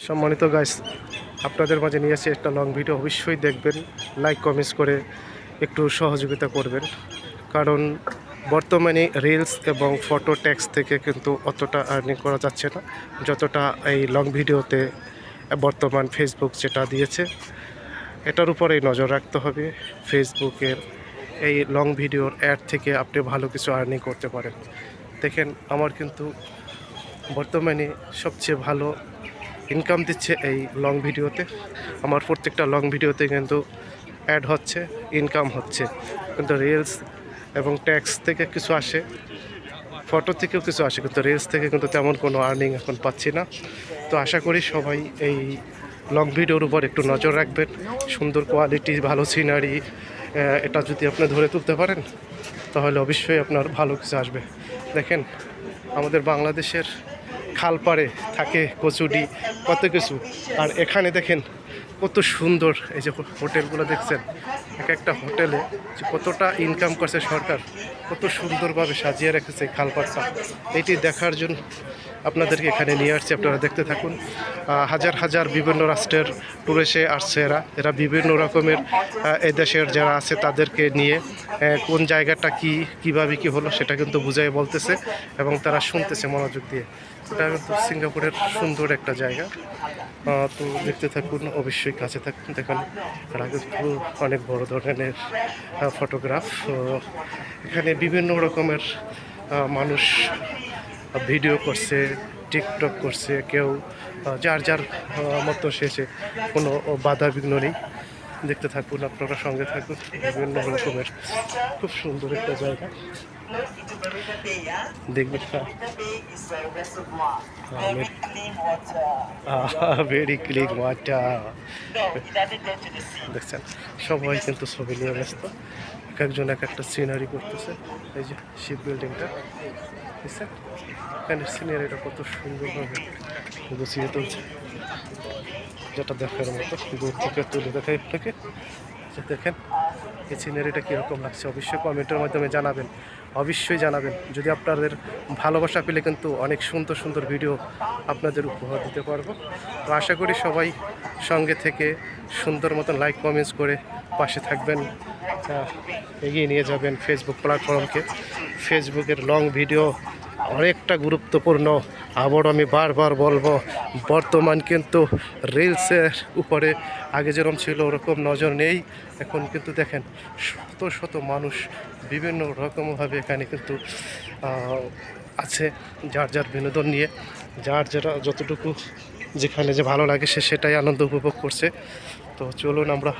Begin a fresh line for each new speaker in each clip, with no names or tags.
সম্মানিত গাইস আপনাদের মাঝে নিয়ে আসছি একটা লং ভিডিও অবশ্যই দেখবেন লাইক কমেন্টস করে একটু সহযোগিতা করবেন। কারণ বর্তমানে রিলস এবং ফটো ট্যাক্স থেকে কিন্তু অতটা আর্নিং করা যাচ্ছে না। যতটা এই লং ভিডিওতে বর্তমান ফেসবুক যেটা দিয়েছে, এটার উপরেই নজর রাখতে হবে। ফেসবুকের এই লং ভিডিওর অ্যাড থেকে আপনি ভালো কিছু আর্নিং করতে পারেন। দেখেন, আমার কিন্তু বর্তমানে সবচেয়ে ভালো ইনকাম দিচ্ছে এই লং ভিডিওতে। আমার প্রত্যেকটা লং ভিডিওতে কিন্তু অ্যাড হচ্ছে ইনকাম হচ্ছে। কিন্তু রিলস এবং ট্যাক্স থেকে কিছু আসে ফটো থেকেও কিছু আসে, কিন্তু রিলস থেকে কিন্তু তেমন কোনো আর্নিং এখন পাচ্ছি না। তো আশা করি সবাই এই লং ভিডিওর উপর একটু নজর রাখবেন। সুন্দর কোয়ালিটি ভালো সিনারি এটা যদি আপনি ধরে তুলতে পারেন, তাহলে অবশ্যই আপনার ভালো কিছু আসবে। দেখেন, আমাদের বাংলাদেশের খালপাড়ে থাকে কচুডি কত কিছু। আর এখানে দেখেন কত সুন্দর এই যে হোটেলগুলো দেখছেন। এক একটা হোটেলে যে কতটা ইনকাম করছে সরকার কত সুন্দরভাবে সাজিয়ে রেখেছে এই খালপাড়টা এটি দেখার জন্য আপনাদেরকে এখানে নিয়ে আসছি আপনারা দেখতে থাকুন। হাজার হাজার বিভিন্ন রাষ্ট্রের টুরিস্টে আসছে এরা। এরা বিভিন্ন রকমের আহ, এই দেশের যারা আছে তাদেরকে নিয়ে কোন জায়গাটা কি কীভাবে কি হলো সেটা কিন্তু বুঝাই বলতেছে এবং তারা শুনতেছে মনোযোগ দিয়ে। এটা কিন্তু সিঙ্গাপুরের সুন্দর একটা জায়গা। তো দেখতে থাকুন অবশ্যই কাছে থাকুন দেখুন। এরা কিন্তু অনেক বড় ধরনের ফটোগ্রাফ এখানে বিভিন্ন রকমের মানুষ ভিডিও করছে টিকটক করছে, কেউ যার যার মতো শেষে কোনো বাধা বিঘ্ন নেই। দেখতে থাকুন, আপনারা সঙ্গে থাকুন। বিভিন্ন রকমের খুব সুন্দর একটা জায়গা। দেখবেন ওয়াটার দেখছেন, সবাই কিন্তু ছবি নিয়ে ব্যস্ত। এক একজন এক একটা সিনারি করতেছে। এই যে শিপ বিল্ডিংটা দেখছেন এখানে সিনারিটা কত সুন্দরভাবে গুছিয়ে তুলছে। যেটা দেখার মতো দূর থেকে তুলে দেখাই আপনাকে। যে দেখেন, এই সিনারিটা কীরকম লাগছে? অবশ্যই কমেন্টের মাধ্যমে জানাবেন। অবশ্যই জানাবেন। যদি আপনাদের ভালোবাসা পেলে কিন্তু অনেক সুন্দর সুন্দর ভিডিও আপনাদের উপহার দিতে পারব। তো আশা করি সবাই সঙ্গে থেকে সুন্দর মতন লাইক কমেন্টস করে থাকবেন এগিয়ে নিয়ে যাবেন ফেসবুক প্ল্যাটফর্মকে ফেসবুকের লং ভিডিও অনেকটা গুরুত্বপূর্ণ। আবার আমি বারবার বলব, বর্তমান কিন্তু রিলসের উপরে আগে যেরকম ছিল, ওরকম নজর নেই। এখন কিন্তু দেখেন, শত শত মানুষ বিভিন্ন রকমভাবে এখানে কিন্তু আছে যার যার বিনোদন নিয়ে, যার যেটা যতটুকু যেখানে যে ভালো লাগে সে সেটাই আনন্দ উপভোগ করছে। তো চলুন আমরা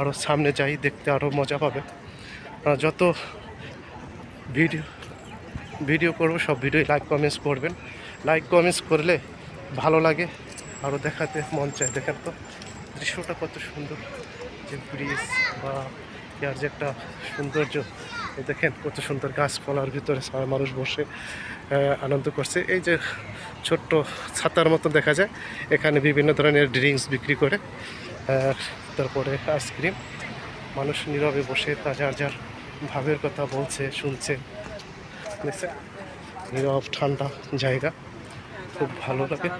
আরও সামনে যাই, দেখতে আরও মজা পাবে। যত ভিডিও ভিডিও করব, সব ভিডিও লাইক কমেন্টস করবেন। লাইক কমেন্টস করলে ভালো লাগে আরও দেখাতে মন চায়। দেখেন তো, দৃশ্যটা কত সুন্দর। যে ব্রিজ বা ইয়ার যে একটা সৌন্দর্য দেখেন কত সুন্দর গাছপালার ভিতরে সারা মানুষ বসে আনন্দ করছে। এই যে ছোট্ট ছাতার মতো দেখা যায়, এখানে বিভিন্ন ধরনের ড্রিঙ্কস বিক্রি করে। তারপরে আইসক্রিম। মানুষ নীরবে বসে তা যার যার ভাবের কথা বলছে, শুনছে। নীরব, ঠান্ডা জায়গা। খুব ভালো লাগে।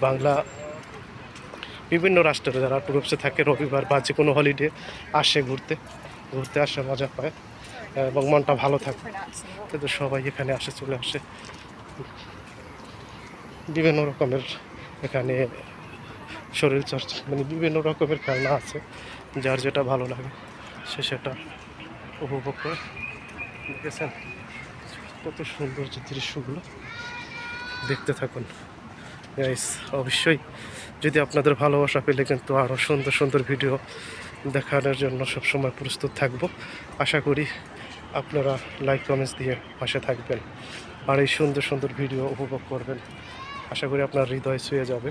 বাংলা বিভিন্ন রাষ্ট্রের যারা টুরিস্টে থাকে, রবিবার বা যে কোনো হলিডে আসে ঘুরতে। ঘুরতে আসে, মজা পায়। এবং মনটা ভালো থাকে। কিন্তু সবাই এখানে আসে, চলে আসে। বিভিন্ন রকমের এখানে শরীর চর্চা মানে বিভিন্ন রকমের খেলনা আছে, যার যেটা ভালো লাগে, সে সেটা উপভোগ করে দেখেছেন? কত সুন্দর যে দৃশ্যগুলো। দেখতে থাকুন। গাইস অবশ্যই যদি আপনাদের ভালোবাসা পেলে কিন্তু আরও সুন্দর সুন্দর ভিডিও দেখানোর জন্য সবসময় প্রস্তুত থাকব। আশা করি আপনারা লাইক কমেন্টস দিয়ে পাশে থাকবেন। আর এই সুন্দর সুন্দর ভিডিও উপভোগ করবেন। আশা করি আপনার হৃদয় ছুঁয়ে যাবে।